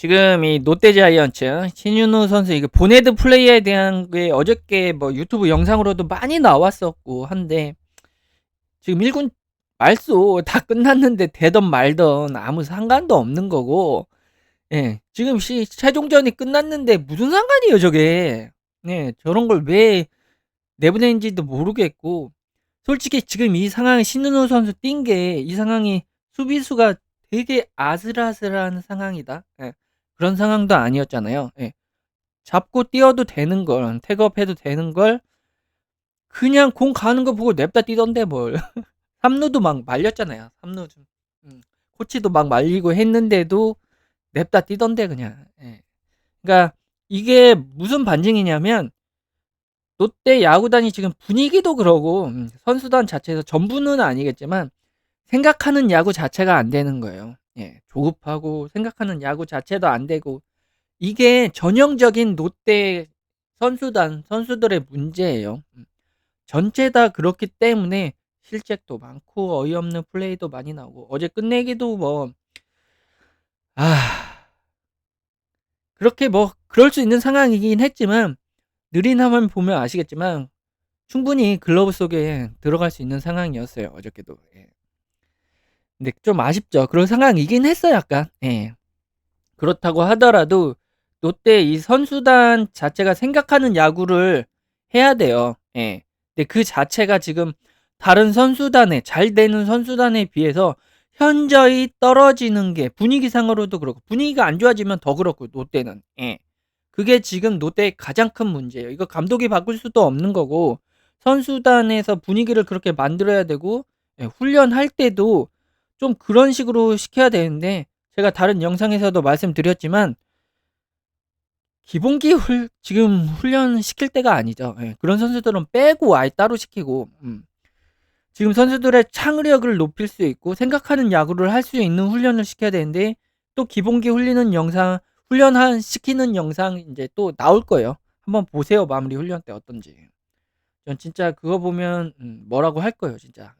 지금 이 롯데 자이언츠 신윤호 선수 이거 보네드 플레이에 대한 게 어저께 뭐 유튜브 영상으로도 많이 나왔었고 한데 지금 1군 말소 다 끝났는데 되던 말던 아무 상관도 없는 거고 예 지금 시 최종전이 끝났는데 무슨 상관이에요 저게 네 저런 걸 왜 내보낸지도 모르겠고 솔직히 지금 이 상황에 신윤호 선수 뛴 게 이 상황이 수비수가 되게 아슬아슬한 상황이다. 예. 그런 상황도 아니었잖아요. 예. 잡고 뛰어도 되는 걸, 태그업해도 되는 걸 그냥 공 가는 거 보고 냅다 뛰던데 뭘. 삼루도 막 말렸잖아요. 삼루 좀. 음. 코치도 막 말리고 했는데도 냅다 뛰던데 그냥. 예. 그러니까 이게 무슨 반증이냐면 롯데 야구단이 지금 분위기도 그러고 음, 선수단 자체에서 전부는 아니겠지만 생각하는 야구 자체가 안 되는 거예요. 예, 조급하고 생각하는 야구 자체도 안 되고 이게 전형적인 롯데 선수단 선수들의 문제예요. 음, 전체 다 그렇기 때문에 실책도 많고 어이없는 플레이도 많이 나오고 어제 끝내기도 뭐 아, 그렇게 뭐 그럴 수 있는 상황이긴 했지만 느린 화면 보면 아시겠지만 충분히 글러브 속에 들어갈 수 있는 상황이었어요. 어저께도. 예. 근데 좀 아쉽죠. 그런 상황이긴 했어요, 약간. 예. 그렇다고 하더라도 롯데 이 선수단 자체가 생각하는 야구를 해야 돼요. 예. 근데 그 자체가 지금 다른 선수단에 잘 되는 선수단에 비해서 현저히 떨어지는 게 분위기상으로도 그렇고 분위기가 안 좋아지면 더 그렇고 롯데는 예. 그게 지금 롯데의 가장 큰 문제예요. 이거 감독이 바꿀 수도 없는 거고 선수단에서 분위기를 그렇게 만들어야 되고 예, 훈련할 때도 좀 그런 식으로 시켜야 되는데 제가 다른 영상에서도 말씀드렸지만 기본기 훌, 지금 훈련 시킬 때가 아니죠. 예, 그런 선수들은 빼고 아예 따로 시키고 음. 지금 선수들의 창의력을 높일 수 있고 생각하는 야구를 할 수 있는 훈련을 시켜야 되는데 또 기본기 훈리는 영상 훈련한 시키는 영상 이제 또 나올 거예요. 한번 보세요 마무리 훈련 때 어떤지. 전 진짜 그거 보면 음, 뭐라고 할 거예요 진짜. 예.